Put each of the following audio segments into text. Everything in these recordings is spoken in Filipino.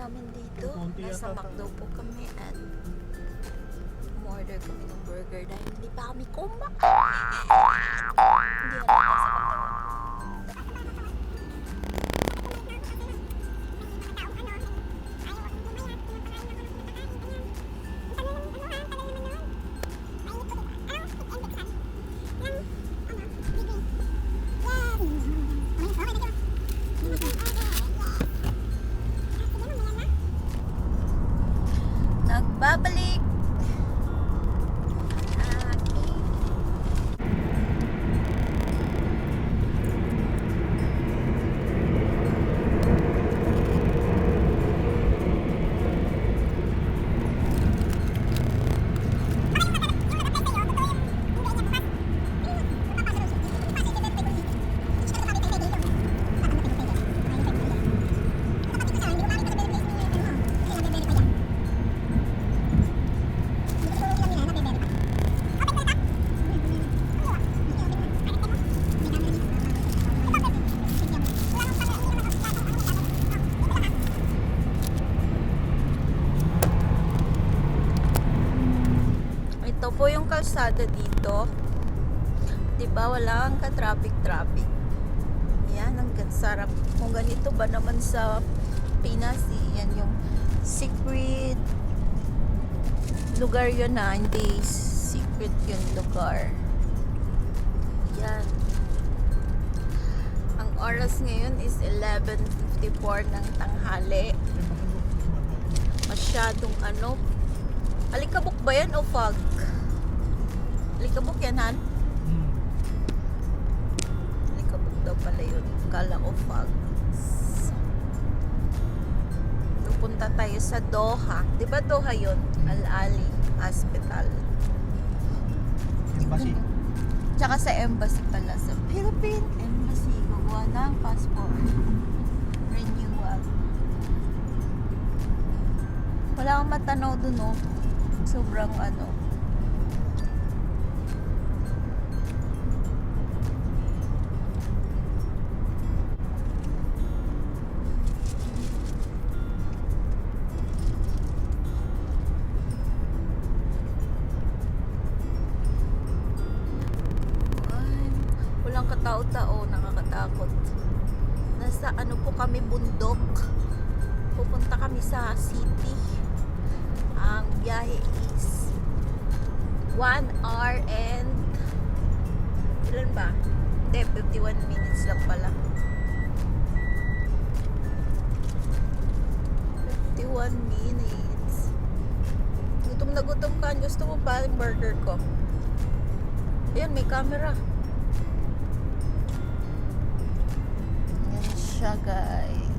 namin dito. Nasa McDo po kami at umorder kami ng burger dahil hindi pa kami kumakain. Hindi halata sa kalsada dito. 'Di ba wala kang ka-traffic-traffic. Yan, ang sarap. Kung ganito ba naman sa Pinas, eh, yan yung secret lugar yun na, hindi secret yung lugar. Yan. Ang oras ngayon is 11.54 ng tanghali. Masyadong ano, Alikabok ba yan o fog? Alikabok yan, Han? Hmm. Alikabok daw pala yun. Kala ko fog. Pupunta tayo sa Doha. Di ba Doha yun? Al-Ali Hospital. Embassy. Tsaka sa embassy pala. Sa Philippine Embassy. Gugawa ng passport. Renewal. Wala kang matanaw dun, no? Sobrang ano. Sa city. Ang biyahe is 1 hour and ilan ba? Hindi, 51 minutes lang pala. 51 minutes. Gutom na gutom ka. Gusto mo pa yung burger ko? Ayan, may camera. Ayan siya, guys.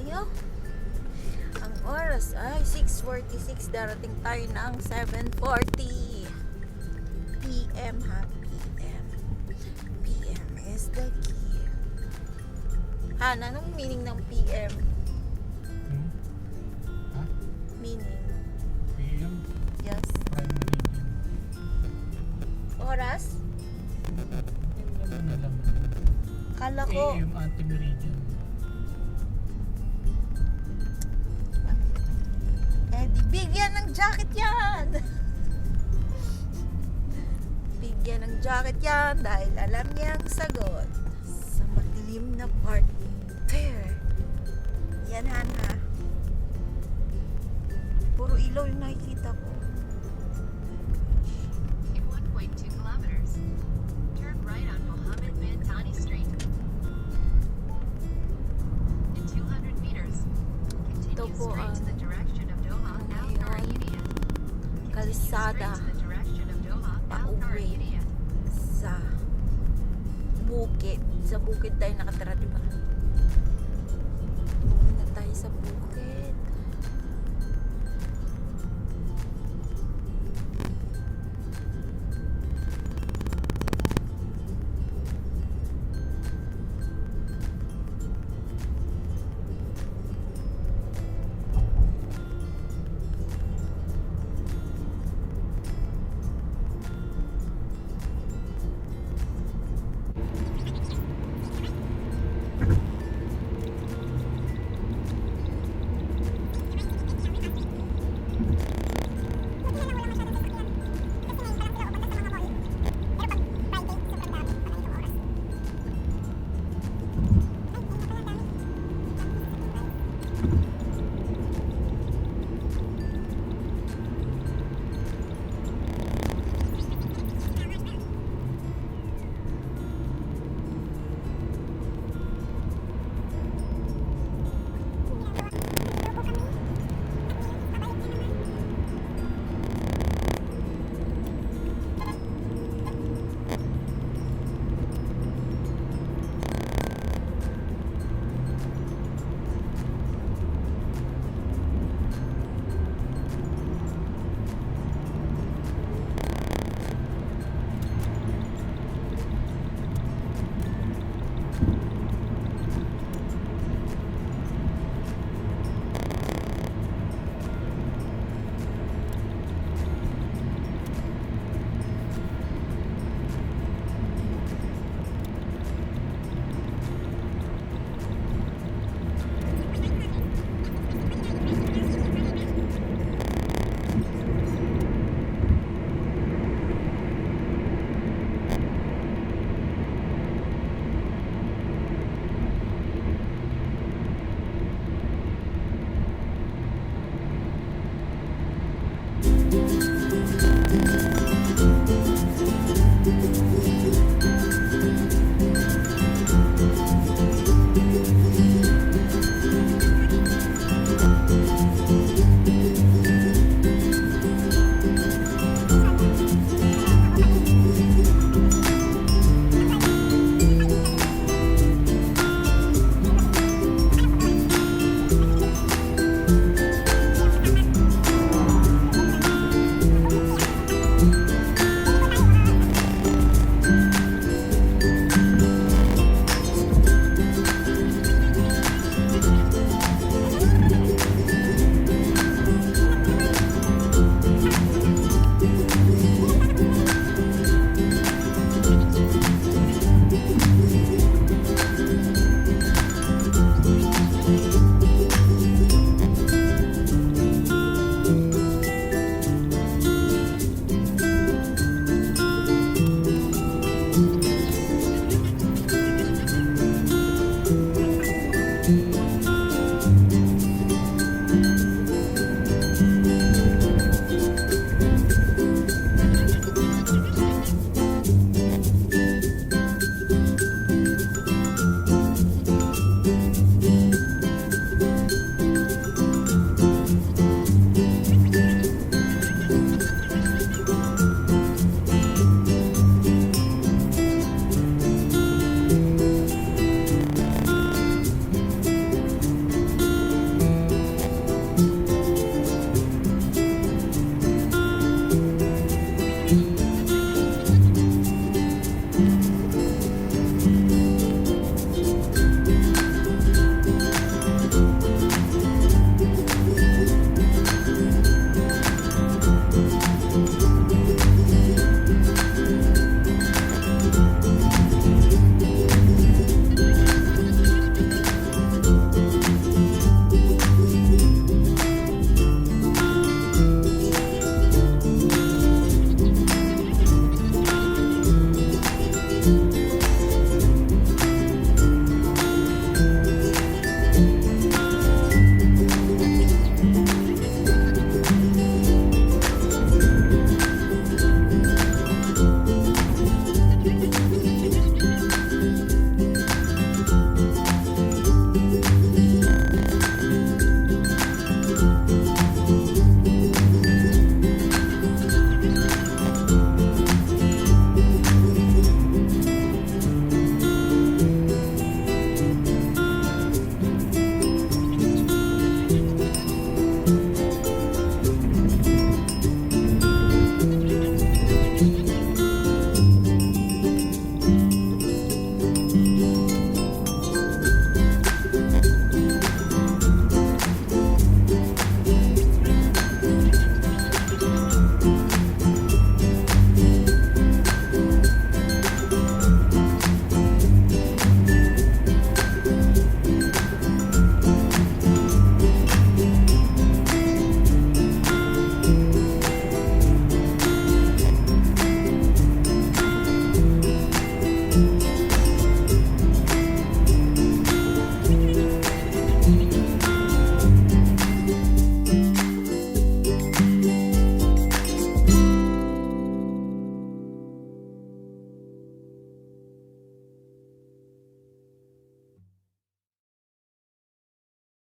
tayo. Ang oras ay 6.46. Darating tayo ng 7.40 p.m. ha, p.m. p.m. is the key. Han, anong meaning ng p.m.? Hmm? Ha? Meaning? PM? Yes. Oras? Alam. Kala ko, AM anti-meridian. Jacket yan! bigyan ng jacket yan dahil alam niya ang sagot sa madilim na part. Fair. Yan, Han, ha? Puro ilaw yung nakikita ko. Kalsada pauwi. Sa bukid. Sa bukid tayo nakatira, di ba? Uwi na tayo sa bukid.